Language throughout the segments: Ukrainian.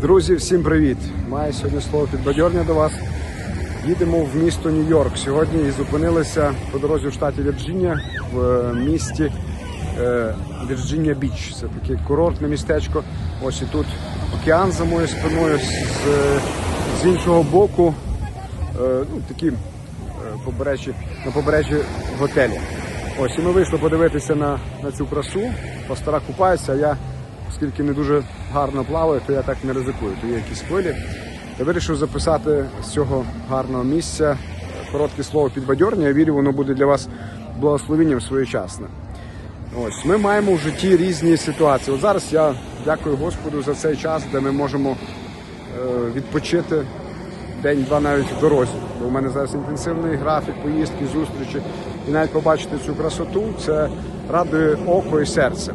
Друзі, всім привіт! Маю сьогодні слово підбадьорення до вас. Їдемо в місто Нью-Йорк. Сьогодні і зупинилися по дорозі в штаті Вірджинія в е, місті е, Вірджинія Біч. Це таке курортне містечко. Ось і тут океан за моєю спиною. З, з іншого боку е, ну, такі побережжі, на побережжі готелі. Ось і ми вийшли подивитися на, на цю красу. Пастора купаються, а я, оскільки не дуже гарно плаваю, то я так не ризикую. То є якісь хвилі. Я вирішив записати з цього гарного місця коротке слово підбадьорення. Я вірю, воно буде для вас благословенням своєчасне. Ось ми маємо в житті різні ситуації. От зараз я дякую Господу за цей час, де ми можемо е, відпочити день-два навіть в дорозі. Бо у мене зараз інтенсивний графік, поїздки, зустрічі. І навіть побачити цю красоту це радує око і серце.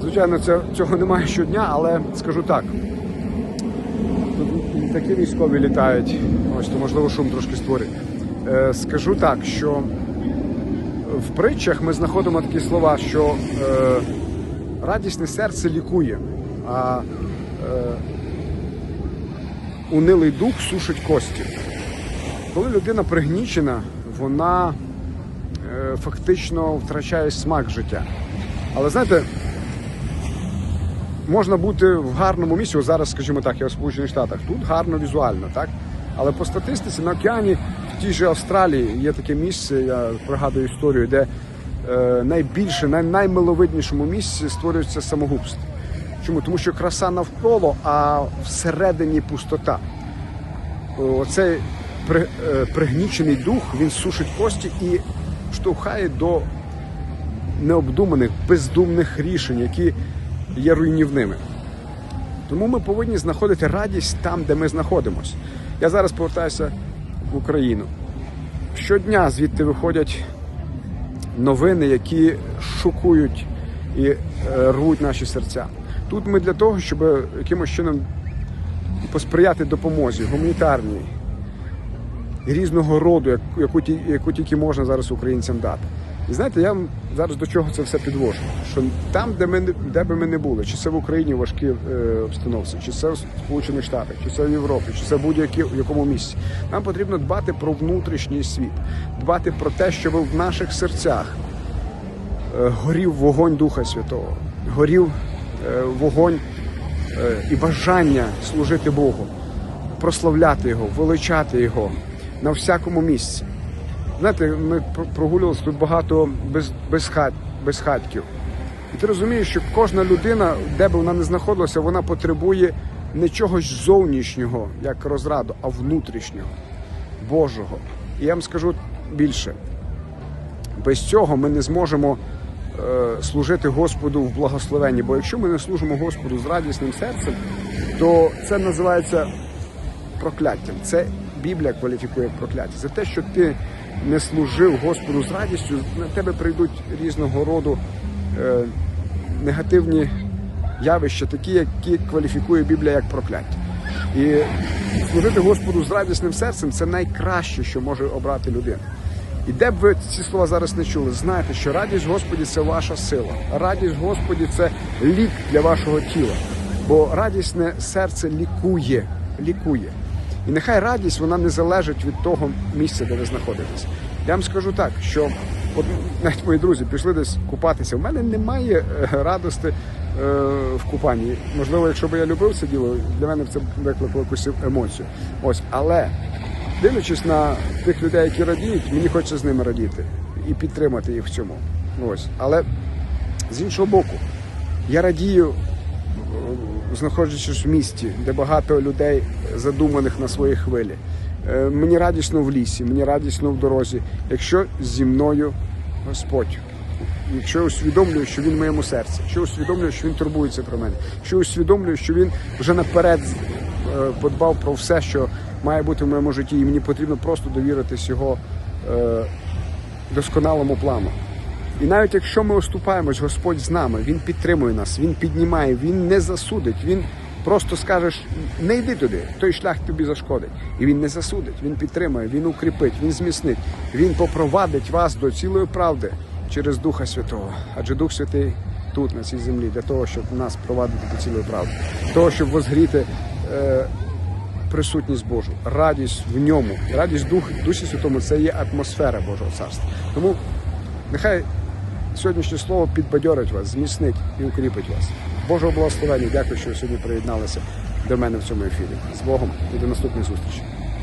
Звичайно, це, цього немає щодня, але скажу так. Тут і такі військові літають, ось то можливо шум трошки створить. Е, скажу так, що в притчах ми знаходимо такі слова, що е, радісне серце лікує, а е, унилий дух сушить кості. Коли людина пригнічена, вона е, фактично втрачає смак життя. Але знаєте, можна бути в гарному місці. Ось зараз, скажімо так, я в Сполучених Штатах. Тут гарно візуально, так? Але по статистиці на океані в тій же Австралії є таке місце, я пригадую історію, де е, найбільше, най, наймиловиднішому місці створюється самогубство. Чому? Тому що краса навколо, а всередині пустота. Оцей при, е, пригнічений дух він сушить кості і штовхає до необдуманих, бездумних рішень, які є руйнівними. Тому ми повинні знаходити радість там, де ми знаходимося. Я зараз повертаюся в Україну. Щодня звідти виходять новини, які шокують і е, рвуть наші серця. Тут ми для того, щоб якимось чином посприяти допомозі гуманітарній, різного роду, яку, яку, яку тільки можна зараз українцям дати. І знаєте, я зараз до чого це все підвожу. Що там, де ми де би ми не були, чи це в Україні важкі е, обстановці, чи це в Сполучених Штатах, чи це в Європі, чи це в будь-якому якому місці, нам потрібно дбати про внутрішній світ, дбати про те, щоб в наших серцях е, горів вогонь Духа Святого, горів е, вогонь е, і бажання служити Богу, прославляти Його, величати Його на всякому місці. Знаєте, ми прогулювалися тут багато без, безхат, безхатків. І ти розумієш, що кожна людина, де б вона не знаходилася, вона потребує не чогось зовнішнього, як розраду, а внутрішнього, Божого. І я вам скажу більше. Без цього ми не зможемо е, служити Господу в благословенні. Бо якщо ми не служимо Господу з радісним серцем, то це називається прокляттям. Це Біблія кваліфікує як прокляття. За те, що ти не служив Господу з радістю, на тебе прийдуть різного роду е, негативні явища, такі, які кваліфікує Біблія як прокляття. І служити Господу з радісним серцем це найкраще, що може обрати людина. І де б ви ці слова зараз не чули, знайте, що радість Господі це ваша сила. Радість Господі це лік для вашого тіла. Бо радісне серце лікує, лікує. І нехай радість вона не залежить від того місця, де ви знаходитесь. Я вам скажу так, що от навіть мої друзі пішли десь купатися. У мене немає е, радости е, в купанні. Можливо, якщо б я любив це діло, для мене це викликало якусь емоцію. Ось, але дивлячись на тих людей, які радіють, мені хочеться з ними радіти і підтримати їх в цьому. Ось, але з іншого боку, я радію знаходячись в місті, де багато людей задуманих на свої хвилі. Е, Мені радісно в лісі, мені радісно в дорозі, якщо зі мною Господь. Якщо я усвідомлюю, що він в моєму серці, якщо я усвідомлюю, що він турбується про мене, якщо я усвідомлюю, що він вже наперед е, подбав про все, що має бути в моєму житті, і мені потрібно просто довіритись його е, досконалому плану. І навіть якщо ми оступаємось, Господь з нами, Він підтримує нас, Він піднімає, Він не засудить, Він просто скаже, не йди туди, той шлях тобі зашкодить. І він не засудить, він підтримує, він укріпить, він зміцнить, він попровадить вас до цілої правди через Духа Святого. Адже Дух Святий тут, на цій землі, для того, щоб нас провадити до цілої правди, для того, щоб возгріти е, присутність Божу, радість в ньому, радість Дух, Дусі Святому це є атмосфера Божого царства. Тому нехай сьогоднішнє слово підбадьорить вас, зміцнить і укріпить вас. Божого благословення. Дякую, що ви сьогодні приєдналися до мене в цьому ефірі. З Богом і до наступної зустрічі.